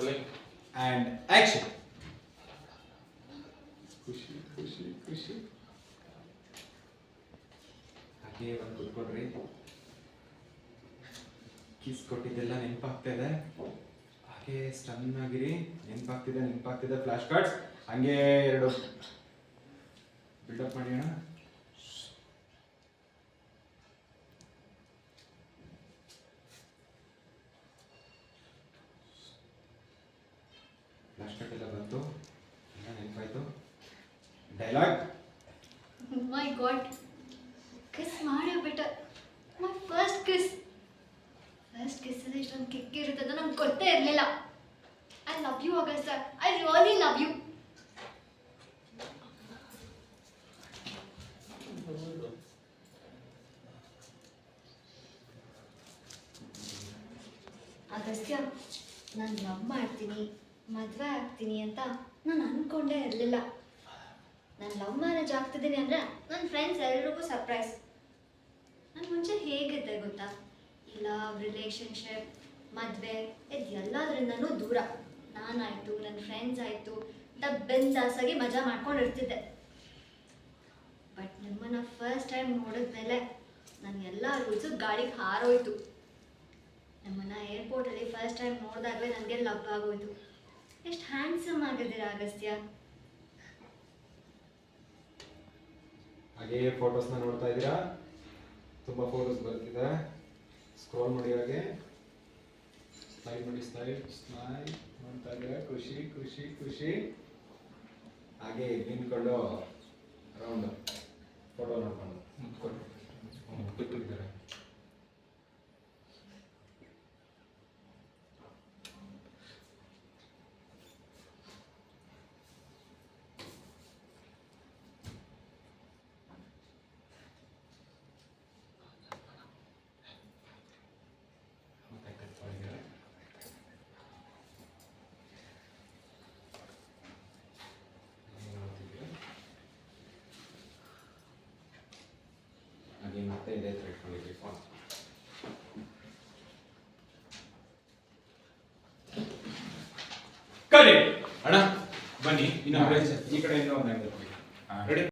Rolling. And action. ಖುಷಿ ಖುಷಿ ಖುಷಿ ಹಾಗೆ ಬಂದು ಕುತ್ಕೊಡ್ರಿ. ಕಿಸ್ ಕೊಟ್ಟಿದ್ದೆಲ್ಲ ನೆನಪಾಗ್ತಾ ಇದೆ ಹಾಗೆ ಸ್ಟನ್ ಆಗಿರಿ. ನೆನಪಾಗ್ತಿದೆ ನೆನಪಾಗ್ತಿದೆ ಫ್ಲಾಶ್ ಕಾರ್ಡ್ಸ್ ಹಂಗೆ ಎರಡು. ಬಿಲ್ಡಪ್ ಮಾಡಿ ಅಣ್ಣ. ಎಲ್ಲ ಬಂತು. ನೆನಪಾಯ್ತು ಡೈಲಾಗ್ ಮೈ ಗಾಡ್ ಕಿಸ್ ಮಾಡಿ ಬಿಟ್ಟ. My first kiss first kiss ಅಲ್ಲಿ ಇಷ್ಟೊಂದು ಕಿಕ್ ಇರುತ್ತೆ ಅಂತ ನಮ್ಗೆ ಗೊತ್ತೇ ಇರಲಿಲ್ಲ. I love you Agastya I really love you Agastya ನಾನು ಲವ್ ಮಾಡ್ತೀನಿ. ಮದುವೆ ಆಗ್ತೀನಿ ಅಂತ ನಾನು ಅಂದ್ಕೊಂಡೇ ಇರಲಿಲ್ಲ. ನಾನು ಲವ್ ಮ್ಯಾರೇಜ್ ಆಗ್ತಿದ್ದೀನಿ ಅಂದರೆ ನನ್ನ ಫ್ರೆಂಡ್ಸ್ ಎಲ್ರಿಗೂ ಸರ್ಪ್ರೈಸ್ ನಾನು ಮುಂಚೆ ಹೇಗಿದ್ದೆ ಗೊತ್ತಾ? ಇಲ್ಲ ರಿಲೇಷನ್ಶಿಪ್ ಮದುವೆ, ಇದು ಎಲ್ಲದರಿಂದನೂ ದೂರ. ನಾನಾಯಿತು ನನ್ನ ಫ್ರೆಂಡ್ಸ್ ಆಯಿತು ಅಂತ ಬೆಂದಾಸಾಗಿ ಮಜಾ ಮಾಡ್ಕೊಂಡು ಇರ್ತಿದ್ದೆ ಬಟ್ ನಿಮ್ಮನ್ನ ಫಸ್ಟ್ ಟೈಮ್ ನೋಡಿದ್ಮೇಲೆ ನನ್ನ ಎಲ್ಲ ರೂಲ್ಸು ಗಾಡಿಗೆ ಹಾರೋಯ್ತು. ನಮ್ಮನ್ನು ಏರ್ಪೋರ್ಟಲ್ಲಿ ಫಸ್ಟ್ ಟೈಮ್ ನೋಡಿದಾಗಲೇ ನನಗೆ ಲವ್ ಆಗೋಯ್ತು. ಎಷ್ಟು ಹ್ಯಾಂಡ್ಸಮ್ ಆಗಿದ್ದೀರಾ ಅಗಸ್ತ್ಯ? ಹಾಗೆ ಫೋಟೋಸ್ನ ನೋಡ್ತಾ ಇದ್ದೀರಾ? ತುಂಬ ಫೋಟೋಸ್ ಬರ್ತಿದೆ. ಸ್ಕ್ರೋಲ್ ಮಾಡಿ ಹಾಗೆ. ಸ್ಲೈಡ್ ಮಾಡಿ ಸ್ಲೈಡ್ ಸ್ಲೈಡ್ ನೋಡ್ತಾ ಇದ್ದೀರಾ? ಖುಷಿ ಖುಷಿ ಖುಷಿ. ಹಾಗೆ ನಿಂತ್ಕೊಂಡು ರೌಂಡ್ ಹಾಗೆ ಮತ್ತೆ ಇದೇ ಫೋನ್ ಕರೆ ಅಣ್ಣ ಬನ್ನಿ ಇನ್ನೊಂದು ಈ ಕಡೆಯಿಂದ ಒಂದು ರೆಡಿ